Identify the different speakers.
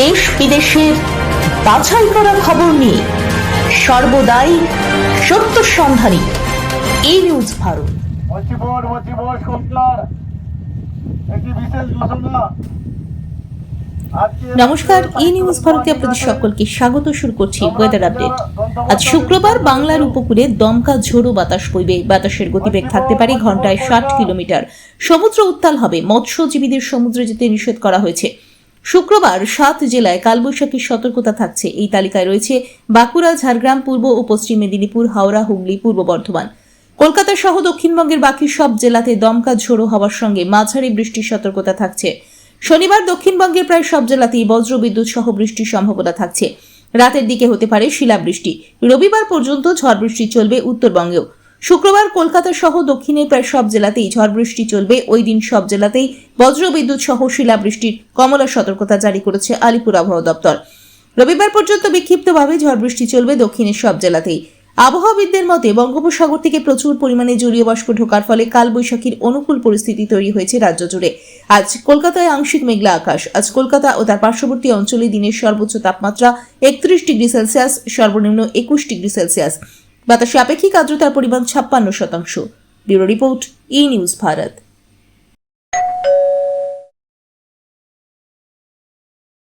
Speaker 1: দেশ বিদেশের বাছাই করা খবর নিয়ে সর্বদাই সত্য সন্ধানী। এই নিউজ ভারত। নমস্কার ই নিউজ ভারতে আপনাদের সকলকে স্বাগত শুরু করছি ওয়েদার আপডেট আজ শুক্রবার বাংলার উপকূলে দমকা ঝোড়ো বাতাস বইবে। বাতাসের গতিবেগ থাকতে পারে ঘন্টায় ষাট কিলোমিটার। সমুদ্র উত্তাল হবে। মৎস্যজীবীদের সমুদ্রে যেতে নিষেধ করা হয়েছে। শুক্রবার সাত জেলায় কালবৈশাখীর সতর্কতা থাকছে। এই তালিকায় রয়েছে বাঁকুড়া, ঝাড়গ্রাম, পূর্ব ও পশ্চিম মেদিনীপুর, হাওড়া, হুগলি, পূর্ব বর্ধমান। কলকাতা সহ দক্ষিণবঙ্গের বাকি সব জেলাতে দমকা ঝোড়ো হওয়ার সঙ্গে মাঝারি বৃষ্টির সতর্কতা থাকছে। শনিবার দক্ষিণবঙ্গের প্রায় সব জেলাতেই বজ্রবিদ্যুৎ সহ বৃষ্টির সম্ভাবনা থাকছে। রাতের দিকে হতে পারে শিলাবৃষ্টি। রবিবার পর্যন্ত ঝড় বৃষ্টি চলবে উত্তরবঙ্গেও। শুক্রবার কলকাতা সহ দক্ষিণের প্রায় সব জেলাতেই ঝড় বৃষ্টি চলবে। ওই দিন সব জেলাতেই বজ্রবিদ্যুৎ সহ শিলাবৃষ্টির কমলা সতর্কতা জারি করেছে আলিপুর আবহাওয়া দপ্তর। রবিবার পর্যন্ত বিক্ষিপ্তভাবে ঝড় বৃষ্টি চলবে দক্ষিণের সব জেলাতেই। আবহাওয়াবিদদের মতে, বঙ্গোপসাগর থেকে প্রচুর পরিমাণে জলীয় বাষ্প ঢোকার ফলে কালবৈশাখীর অনুকূল পরিস্থিতি তৈরি হয়েছে রাজ্য জুড়ে। আজ কলকাতায় আংশিক মেঘলা আকাশ। আজ কলকাতা ও তার পার্শ্ববর্তী অঞ্চলে দিনের সর্বোচ্চ তাপমাত্রা একত্রিশ ডিগ্রি সেলসিয়াস, সর্বনিম্ন একুশ ডিগ্রি সেলসিয়াস। বাতাসে আপেক্ষিক আর্দ্রতার পরিমাণ ছাপ্পান্ন শতাংশ। Bureau report E news Bharat.